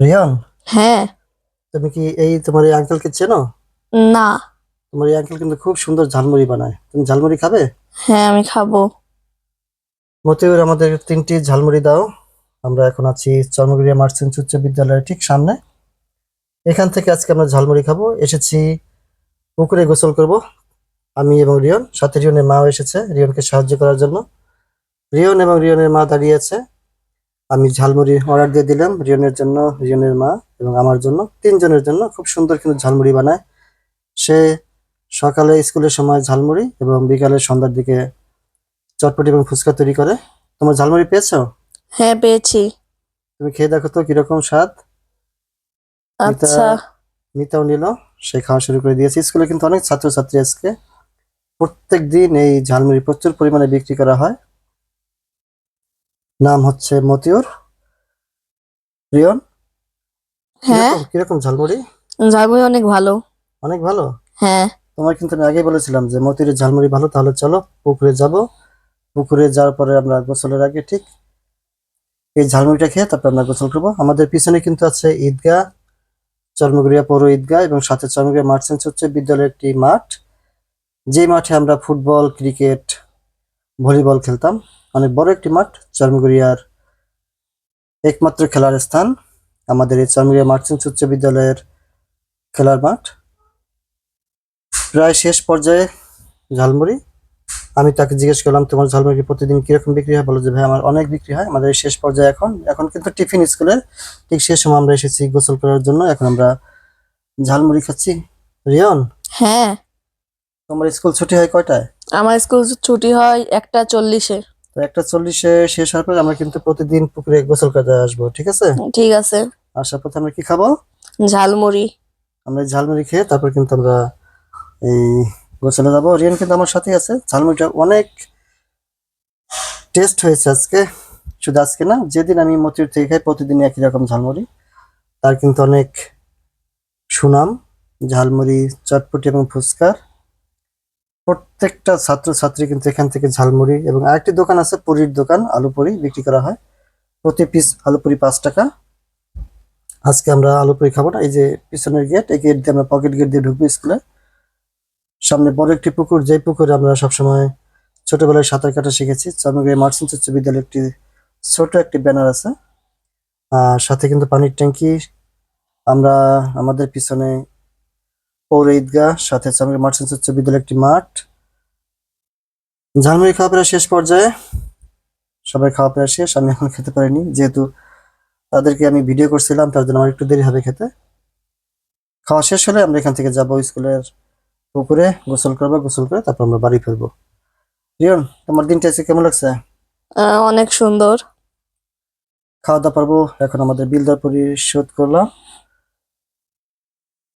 রিয়ান হ্যাঁ। তুমি কি এই তোমার এই আঙ্কেলকে চেনো? না। তোমার এই আঙ্কেল কিন্তু খুব সুন্দর ঝালমুড়ি বানায়। তুমি ঝালমুড়ি খাবে? হ্যাঁ আমি খাব। মতিউর আমাদের তিনটি ঝালমুড়ি দাও। আমরা এখন আছি চর্মগুড়িয়া মার্চেন্ট উচ্চ বিদ্যালয়ের ঠিক সামনে। এখান থেকে আজকে আমরা ঝালমুড়ি খাব। এসেছি পুকুরে গোসল করব। আমি এবং রিয়ন সাথে রিয়নের মাও এসেছে রিয়নকে সাহায্য করার জন্য। রিয়ন এবং রিয়নের মা দাঁড়িয়ে আছে। আমি ঝালমুড়ি অর্ডার দিয়ে দিলাম রিয়নের জন্য রিয়নের মা এবং আমার জন্য। তিনজনের জন্য খুব সুন্দর কিন্তু ঝালমুড়ি বানায়। সে সকালে স্কুলের সময় ঝালমুড়ি এবং বিকালে সন্ধ্যার দিকে চটপটি এবং ফুচকা তৈরি করে। তোমার ঝালমুড়ি পেয়েছ? হ্যাঁ পেয়েছি। তুমি খেয়ে দেখো তো কীরকম স্বাদ। আচ্ছা। মিতাও নিল সে খাওয়া শুরু করে দিয়েছে। স্কুলে কিন্তু অনেক ছাত্রছাত্রী আজকে। প্রত্যেক দিন এই ঝালমুড়ি প্রচুর পরিমাণে বিক্রি করা হয়। নাম হচ্ছে মতিউর। প্রিয়ন হ্যাঁ। কিরকম- কীরকম ঝালমুড়ি? ঝালমুড়ি অনেক ভালো। অনেক ভালো? হ্যাঁ। তোমার কিন্তু আমি আগেই বলেছিলাম যে মতিউরের ঝালমুড়ি ভালো তাহলে চলো পুকুরে যাব। পুকুরে যাওয়ার পরে আমরা গোসলের আগে ঠিক এই ঝালমুড়িটা খেয়ে তারপর আমরা গোসল করব। আমাদের পিছনে কিন্তু আছে ঈদগাহ চর্মগুড়িয়া পৌর ঈদগাহ এবং সাথে চর্মগুড়িয়া মার্চেন্ট উচ্চ বিদ্যালয়ের একটি মাঠ। যে মাঠে আমরা ফুটবল ক্রিকেট ভলিবল খেলতাম। অনেক বড় একটি মাঠ চর্মগুড়িয়ার একমাত্র খেলার স্থান। আমাদের এই চর্মগুড়িয়া মার্চেন্ট উচ্চ বিদ্যালয়ের খেলার মাঠ। প্রায় শেষ পর্যায়ে ঝালমুড়ি। আমি তাকে জিজ্ঞেস করলাম তোমার ঝালমুড়ি প্রতিদিন কীরকম বিক্রি হয়? বলো যে ভাই আমার অনেক বিক্রি হয়। আমাদের শেষ পর্যায়ে এখন এখন কিন্তু টিফিন স্কুলের ঠিক সেই সময় আমরা এসেছি গোসল করার জন্য। এখন আমরা ঝালমুড়ি খাচ্ছি। রিয়ন হ্যাঁ। তোমার স্কুল ছুটি হয় কয়টায়? আমার স্কুল ছুটি হয় একটা চল্লিশে তো একটা চল্লিশে শেষ হওয়ার পর আমরা কিন্তু প্রতিদিন পুকুরে গোসল করতে আসব ঠিক আছে? ঠিক আছে। আসার পথে আমরা কি খাব? ঝালমুড়ি। আমরা ঝালমুড়ি খেয়ে তারপর কিন্তু আমরা এই গোসলে যাব। রিয়ান কিন্তু আমার সাথে আছে। ঝালমুড়িটা অনেক টেস্ট হয়েছে আজকে। শুধু আজকে না যেদিন আমি মতির থেকে খাই প্রতিদিন একই রকম ঝালমুড়ি। তার কিন্তু অনেক সুনাম। ঝালমুড়ি চটপটি এবং ফুচকার। প্রত্যেকটা ছাত্র ছাত্রী কিন্তু এখান থেকে ঝালমুড়ি এবং আরেকটি দোকান আছে, পুরীর দোকান আলু পুরি বিক্রি করা হয়। প্রতি পিস আলু পুরি পাঁচ টাকা। আজকে আমরা আলু পুরি খাব না, এই যে পিছনের গেট এই গেট দিয়ে আমরা পকেট গেট দিয়ে ঢুকবো স্কুলে। সামনে বড় একটি পুকুর যে পুকুরে আমরা সবসময় ছোটবেলায় সাঁতার কাটা শিখেছি চন্দ্রগড়ি মার্চেন্ট উচ্চ বিদ্যালয়ের একটি ছোট একটি ব্যানার আছে। আর সাথে কিন্তু পানির ট্যাঙ্কি। আমরা আমাদের পিছনে পৌর ঈদগাহ সাথে চন্দ্রগড়ি মার্চেন্ট উচ্চ বিদ্যালয় একটি মাঠ। ঝালমুড়ি খাওয়া প্রায় শেষ পর্যায়ে। সবাই খাওয়া প্রায় শেষ আমি এখন খেতে পারিনি। যেহেতু তাদেরকে আমি ভিডিও করছিলাম তার জন্য আমার একটু দেরি হবে খেতে। খাওয়া শেষ হলে আমরা এখান থেকে যাব স্কুলের পুকুরে গোসল করব গোসল করে তারপর আমরা বাড়ি ফিরবো। রিয়ন তোমার দিনটা আজকে কেমন লাগছে? অনেক সুন্দর। খাওয়া দাওয়া পারব এখন আমাদের বিল দর পরিশোধ করলাম।